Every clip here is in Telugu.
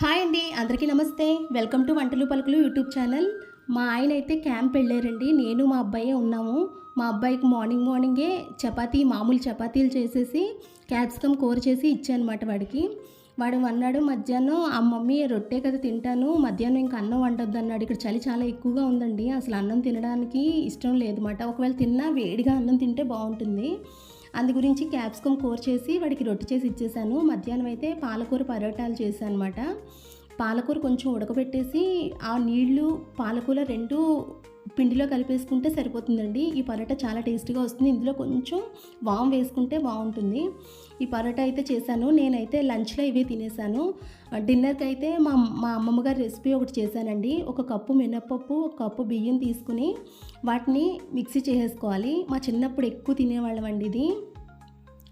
హాయ్ అండి అందరికీ నమస్తే. వెల్కమ్ టు వంటలు పలుకులు యూట్యూబ్ ఛానల్. మా ఆయన అయితే క్యాంప్ వెళ్ళారండి. నేను మా అబ్బాయి ఉన్నాము. మా అబ్బాయికి మార్నింగ్ మార్నింగే చపాతీ మామూలు చపాతీలు చేసేసి క్యాప్సికమ్ కూర చేసి ఇచ్చానమాట వాడికి. వాడు అన్నాడు మధ్యాహ్నం ఆ మమ్మీ రొట్టె కదా తింటాను. మధ్యాహ్నం ఇంకా అన్నం వండొద్దు అన్నాడు ఇక్కడ చలి చాలా ఎక్కువగా ఉందండి. అసలు అన్నం తినడానికి ఇష్టం లేదన్నమాట. ఒకవేళ తిన్నా వేడిగా అన్నం తింటే బాగుంటుంది. అందు గురించి క్యాప్సికమ్ కూర చేసి వాడికి రొట్టె చేసి ఇచ్చేసాను. మధ్యాహ్నం అయితే పాలకూర పరోటాలు చేశాను అనమాట పాలకూర కొంచెం ఉడకబెట్టేసి ఆ నీళ్ళు పాలకూర రెండు పిండిలో కలిపేసుకుంటే సరిపోతుందండి. ఈ పరోటా చాలా టేస్టీగా వస్తుంది. ఇందులో కొంచెం వామ్ వేసుకుంటే బాగుంటుంది. ఈ పరోటా అయితే చేశాను. నేనైతే లంచ్లో ఇవే తినేసాను డిన్నర్కి అయితే మా మా అమ్మమ్మ గారి రెసిపీ ఒకటి చేశానండి. ఒక కప్పు మినప్పప్పు ఒక కప్పు బియ్యం తీసుకుని వాటిని మిక్సీ చేసేసుకోవాలి. మా చిన్నప్పుడు ఎక్కువ తినేవాళ్ళం అండి ఇది.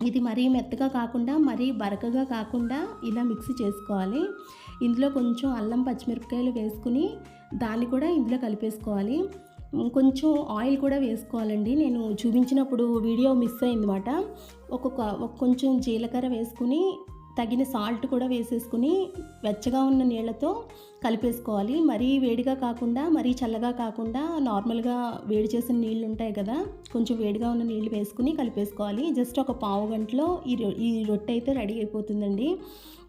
ఇది మరీ మెత్తగా కాకుండా మరీ బరకగా కాకుండా ఇలా మిక్సీ చేసుకోవాలి. ఇందులో కొంచెం అల్లం పచ్చిమిరపకాయలు వేసుకుని దాన్ని కూడా ఇందులో కలిపేసుకోవాలి. కొంచెం ఆయిల్ కూడా వేసుకోవాలండి. నేను చూపించినప్పుడు వీడియో మిస్ అయిందన్నమాట. ఒక్కొక్క కొంచెం జీలకర్ర వేసుకుని తగిన సాల్ట్ కూడా వేసేసుకుని వెచ్చగా ఉన్న నీళ్ళతో కలిపేసుకోవాలి. మరీ వేడిగా కాకుండా మరీ చల్లగా కాకుండా నార్మల్గా వేడి చేసిన నీళ్ళు ఉంటాయి కదా కొంచెం వేడిగా ఉన్న నీళ్ళు వేసుకుని కలిపేసుకోవాలి. జస్ట్ ఒక పావు గంటలో ఈ ఈ రొట్టె అయితే రెడీ అయిపోతుందండి.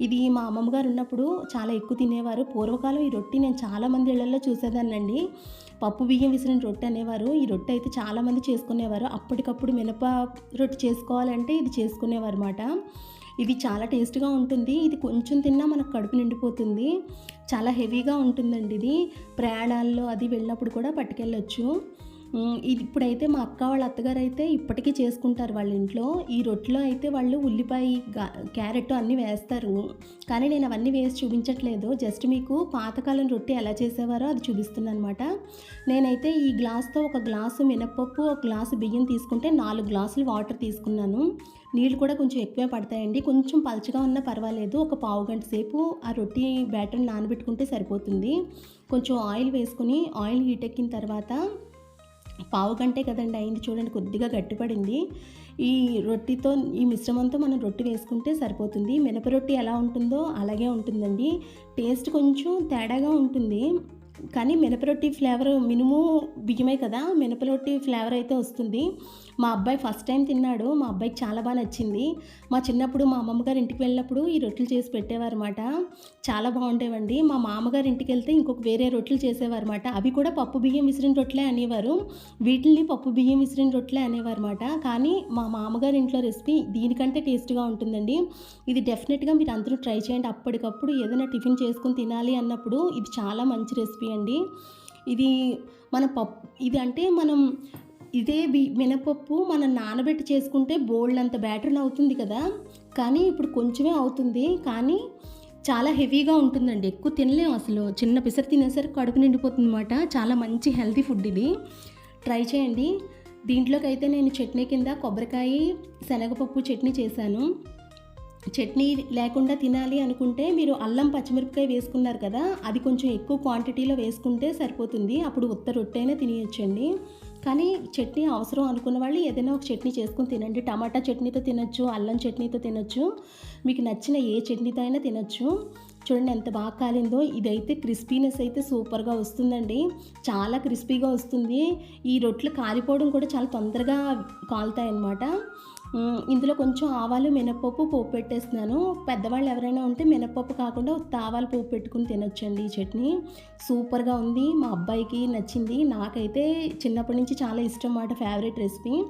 ఇది మా అమ్మమ్మ గారు ఉన్నప్పుడు చాలా ఎక్కువ తినేవారు. పూర్వకాలం ఈ రొట్టె నేను చాలామంది ఇళ్ళలో చూసేదాన్నండి. పప్పు బియ్యం విసిరిన రొట్టె అనేవారు. ఈ రొట్టె అయితే చాలామంది చేసుకునేవారు. అప్పటికప్పుడు మినప రొట్టె చేసుకోవాలంటే ఇది చేసుకునేవారు అన్నమాట. ఇది చాలా టేస్ట్గా ఉంటుంది. ఇది కొంచెం తిన్నా మనకు కడుపు నిండిపోతుంది. చాలా హెవీగా ఉంటుందండి ఇది. ప్రయాణాల్లో అది వెళ్ళినప్పుడు కూడా పట్టుకెళ్ళొచ్చు. ఇది ఇప్పుడైతే మా అక్క వాళ్ళ అత్తగారు అయితే ఇప్పటికీ చేసుకుంటారు వాళ్ళ ఇంట్లో. ఈ రొట్టెలో అయితే వాళ్ళు ఉల్లిపాయ క్యారెట్ అన్నీ వేస్తారు. కానీ నేను అవన్నీ వేసి చూపించట్లేదు. జస్ట్ మీకు పాతకాలం రొట్టె ఎలా చేసేవారో అది చూపిస్తున్నాను అనమాట నేనైతే ఈ గ్లాస్తో ఒక గ్లాసు మినప్పప్పు ఒక గ్లాసు బియ్యం తీసుకుంటే నాలుగు గ్లాసులు వాటర్ తీసుకున్నాను. నీళ్ళు కూడా కొంచెం ఎక్కువే పడతాయండి. కొంచెం పలచగా ఉన్నా పర్వాలేదు. ఒక పావు గంట సేపు ఆ రొట్టి బ్యాటర్ని నానబెట్టుకుంటే సరిపోతుంది. కొంచెం ఆయిల్ వేసుకుని ఆయిల్ హీట్ ఎక్కిన తర్వాత పావు గంటే కదండి అయింది చూడండి కొద్దిగా గట్టిపడింది. ఈ రొట్టితో ఈ మిశ్రమంతో మనం రొట్టి వేసుకుంటే సరిపోతుంది. మినప రొట్టి ఎలా ఉంటుందో అలాగే ఉంటుందండి. టేస్ట్ కొంచెం తేడాగా ఉంటుంది. కానీ మినపరొట్టి ఫ్లేవర్ మినుము బియ్యమే కదా మినపరొట్టి ఫ్లేవర్ అయితే వస్తుంది. మా అబ్బాయి ఫస్ట్ టైం తిన్నాడు మా అబ్బాయికి చాలా బాగా నచ్చింది. మా చిన్నప్పుడు మా అమ్మమ్మగారి ఇంటికి వెళ్ళినప్పుడు ఈ రొట్టెలు చేసి పెట్టేవారన్నమాట. చాలా బాగుండేవండి. మా మామగారి ఇంటికి వెళ్తే ఇంకొక వేరే రొట్టెలు చేసేవారన్నమాట. అవి కూడా పప్పు బియ్యం విసిరిన రొట్టెలే అనేవారు. వీటిని పప్పు బియ్యం విసిరిన రొట్టెలే అనేవారన్నమాట. కానీ మా మామగారి ఇంట్లో రెసిపీ దీనికంటే టేస్ట్గా ఉంటుందండి. ఇది డెఫినెట్గా మీరు అందరూ ట్రై చేయండి. అప్పటికప్పుడు ఏదైనా టిఫిన్ చేసుకుని తినాలి అన్నప్పుడు ఇది చాలా మంచి రెసిపీ. రెసిపీ అండి? ఇది మన పప్పు ఇది అంటే మనం ఇదే బి మినపప్పు మనం నానబెట్టి చేసుకుంటే బోల్డ్ అంత బ్యాటర్ని అవుతుంది కదా? కానీ ఇప్పుడు కొంచెమే అవుతుంది. కానీ చాలా హెవీగా ఉంటుందండి. ఎక్కువ తినలేము అసలు. చిన్న పిసరు తినేసరికి కడుపు నిండిపోతుంది అనమాట చాలా మంచి హెల్తీ ఫుడ్ ఇది. ట్రై చేయండి. దీంట్లోకి అయితే నేను చట్నీ కింద కొబ్బరికాయ శనగపప్పు చట్నీ చేశాను. చట్నీ లేకుండా తినాలి అనుకుంటే మీరు అల్లం పచ్చిమిరపకాయ వేసుకున్నారు కదా అది కొంచెం ఎక్కువ క్వాంటిటీలో వేసుకుంటే సరిపోతుంది. అప్పుడు ఉత్త రొట్టెనే తినేయచ్చండి. కానీ చట్నీ అవసరం అనుకున్న వాళ్ళు ఏదైనా ఒక చట్నీ చేసుకుని తినండి. టమాటా చట్నీతో తినొచ్చు అల్లం చట్నీతో తినొచ్చు. మీకు నచ్చిన ఏ చట్నీతో అయినా తినొచ్చు. చూడండి ఎంత బాగా కాలిందో. ఇదైతే క్రిస్పీనెస్ అయితే సూపర్గా వస్తుందండి. చాలా క్రిస్పీగా వస్తుంది. ఈ రొట్టెలు కాలిపోవడం కూడా చాలా తొందరగా కాలుతాయి అన్నమాట ఇందులో కొంచెం ఆవాలు మినపప్పు పోపు పెట్టేస్తున్నాను. పెద్దవాళ్ళు ఎవరైనా ఉంటే మినపప్పు కాకుండా ఆవాలు పోపు పెట్టుకుని తినొచ్చండి ఈ చట్నీ. సూపర్గా ఉంది. మా అబ్బాయికి నచ్చింది. నాకైతే చిన్నప్పటి నుంచి చాలా ఇష్టం మాట ఫేవరెట్ రెసిపీ.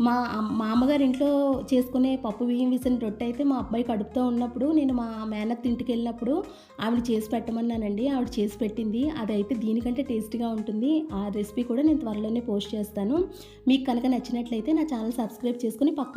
మా మా అమ్మగారి ఇంట్లో చేసుకునే పప్పు బియ్యం విసిన రొట్టె అయితే మా అబ్బాయి కడుపుతో ఉన్నప్పుడు నేను మా మేనత్ ఇంటికి వెళ్ళినప్పుడు ఆవిడ చేసి పెట్టమన్నానండి. ఆవిడ చేసి పెట్టింది. అదైతే దీనికంటే టేస్ట్గా ఉంటుంది. ఆ రెసిపీ కూడా నేను త్వరలోనే పోస్ట్ చేస్తాను. మీకు కనుక నచ్చినట్లయితే నా ఛానల్ సబ్స్క్రైబ్ చేసుకుని